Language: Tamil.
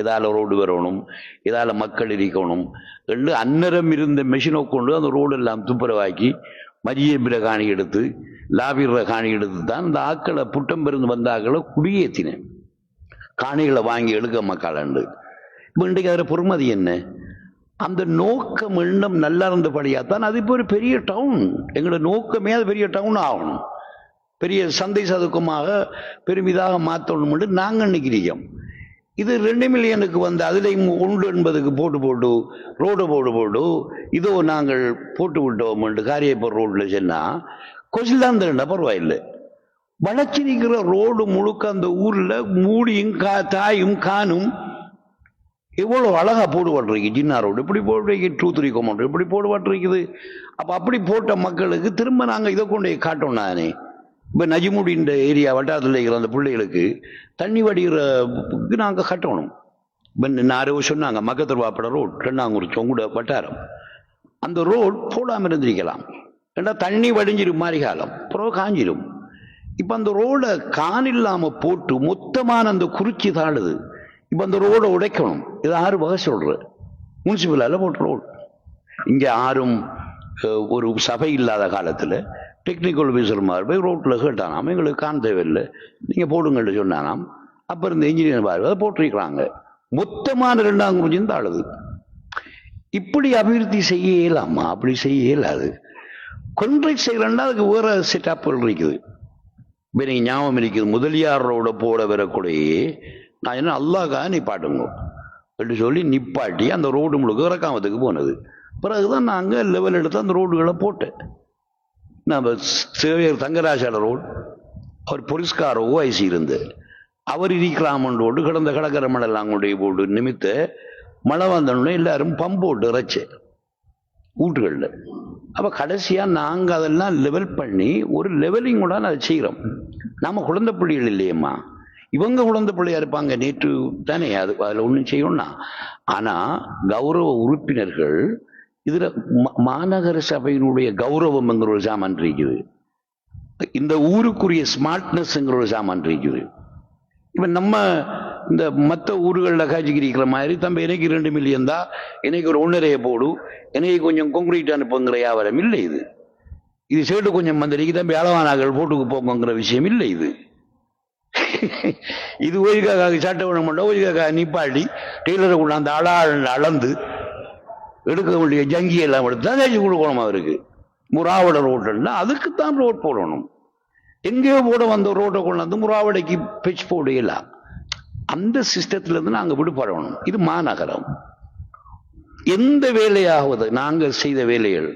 இதால் ரோடு வரணும் இதால் மக்கள் இருக்கணும் என்று அன்னரம் இருந்த மெஷினை கொண்டு அந்த ரோடு எல்லாம் துப்புரவாக்கி மதியபிர காணி எடுத்து லாபிர காணி எடுத்து தான் இந்த ஆக்களை புட்டம் பெருந்து வந்த ஆக்களை குடியேற்றினேன். காணிகளை வாங்கி எடுக்க மக்களாண்டு இப்போ இன்றைக்கு அதில் பொறுமதி என்ன? அந்த நோக்கம் எண்ணம் நல்லா இருந்தபடியாக தான் அது இப்போ ஒரு பெரிய டவுன் எங்களோட நோக்கமே அது பெரிய டவுன் ஆகணும். பெரிய சந்தை சதுக்கமாக பெருமிதாக மாற்றணும்னு நாங்கள் நிற்கிறோம் இது ரெண்டு மில்லியனுக்கு வந்து அதிலையும் உண்டு என்பதுக்கு போட்டு போட்டு ரோடு போட்டு போட்டு இதோ நாங்கள் போட்டு விட்டோம் காரியப்பூர் ரோட்டில் சொன்னால் கொசில் தான் தரண்டா பரவாயில்லை வளர்ச்சிருக்கிற ரோடு முழுக்க அந்த ஊரில் மூடியும் கா தாயும் காணும். எவ்வளோ அழகாக போடுபட்டிருக்கு ஜின்னா ரோடு. இப்படி போடுறீங்க டூ த்ரீ கொமௌண்ட் இப்படி போடுபட்டிருக்குது. அப்போ அப்படி போட்ட மக்களுக்கு திரும்ப நாங்கள் இதை கொண்டு போய் காட்டோம் நானே. இப்போ நஜிமுடின்ற ஏரியா வட்டாரத்தில் இருக்கிற அந்த பிள்ளைகளுக்கு தண்ணி வடிகிறக்கு நாங்கள் கட்டணும். இப்போ நாரோ சொன்னாங்க மக்கத்தூர் ரோடு ரோட் ரெண்டாங்கூர் சொங்குட வட்டாரம். அந்த ரோட் போடாமல் இருந்திருக்கலாம். ஏன்னா தண்ணி வடிஞ்சிரும் மாதிரி காலம் அப்புறம் காஞ்சிரும். இப்போ அந்த ரோடை கான் இல்லாமல் போட்டு மொத்தமான அந்த குறிச்சி தாழுது இப்போ அந்த ரோடை உடைக்கணும். இது ஆறு வகை சொல்கிற முனிசிபலால் போட்டு ரோடு. இங்கே ஆறும் ஒரு சபை இல்லாத காலத்தில் டெக்னிக்கல் ஆஃபீஸர் மாதிரி போய் ரோட்டில் கேட்டானாம் எங்களுக்கு காண தேவையில்லை. நீங்கள் போடுங்கள்னு சொன்னானாம். அப்போ இருந்த இன்ஜினியர் பார்வை அதை போட்டிருக்கிறாங்க. மொத்தமான ரெண்டாம் குறிஞ்சும் தாழுது இப்படி அபிவிருத்தி செய்ய இயலாமா? அப்படி செய்ய இயலாது. கொன்றை செய்யலன்னா அதுக்கு வேற செட்டப்புகள் இருக்குது. இப்போ நீங்கள் ஞாபகம் இருக்குது முதலியாரோட போட வரக்கூடிய நான் என்ன அல்லாஹ்காக நிப்பாட்டுங்க அப்படி சொல்லி நிப்பாட்டி அந்த ரோடு முழுக்க இறக்காமத்துக்கு போனது. பிறகுதான் நாங்கள் லெவல் எடுத்து அந்த ரோடுகளை போட்டேன். நம்ம சேவையர் தங்கராஜால ரோடு அவர் பொரிஸ்கார ஓஐசி இருந்து அவர் இருக்கிறாமன் ரோடு கிடந்த கடற்கரை மணல் கொண்டு போட்டு நிமித்த மழை வந்தோடனே எல்லாரும் பம்போட்டு இறைச்சு வீட்டுகளில். அப்போ கடைசியாக நாங்கள் அதெல்லாம் லெவல் பண்ணி ஒரு லெவலிங் கூட அதை செய்கிறோம் நம்ம குழந்தை பிள்ளைகள் இல்லையம்மா. இவங்க குழந்தை பிள்ளையா இருப்பாங்க நேற்று தானே அது அதில் ஒன்றும் செய்யணும்னா. ஆனால் கௌரவ உறுப்பினர்கள் இதில் மாநகர சபையினுடைய கௌரவம்ங்கிற ஒரு சாமான் இருக்குது இந்த ஊருக்குரிய ஸ்மார்ட்னஸ்ங்கிற ஒரு சாமான் இருக்குது. இப்போ நம்ம இந்த மற்ற ஊர்களில் காய்ச்சிக்கிற மாதிரி தம்பி எனக்கு ரெண்டு மில்லியன் தான் எனக்கு ஒரு ஒன்றரையை போடு எனக்கு கொஞ்சம் கொங்கிரீட் அனுப்புங்கிற வியாபாரம் இல்லை இது. இது சேட்டு கொஞ்சம் மந்திரிக்கு தம்பி அளவானாக்கள் போட்டுக்கு போங்கிற விஷயம் இல்லை இது. இது ஓய்காக்காக சட்டை பண்ண மாட்டோம் ஓய்காக்காக நிப்பாட்டி டெய்லரை கொண்டாந்து அழ அளந்து எடுக்க வேண்டிய ஜங்கி எல்லாம் எடுத்து தான் தேய்ச்சி கொடுக்கணும் அவருக்கு. முறாவட ரோட்டுன்னா அதுக்கு தான் ரோட் போடணும். எங்கேயோ போட வந்த ரோட்டை கொண்டாந்து முறாவடைக்கு பிச் போடையலாம் அந்த சிஸ்டத்துல இருந்து நாங்கள் விடுபடணும். இது மாநகரம். எந்த வேலையாவது நாங்கள் செய்த வேலைகள்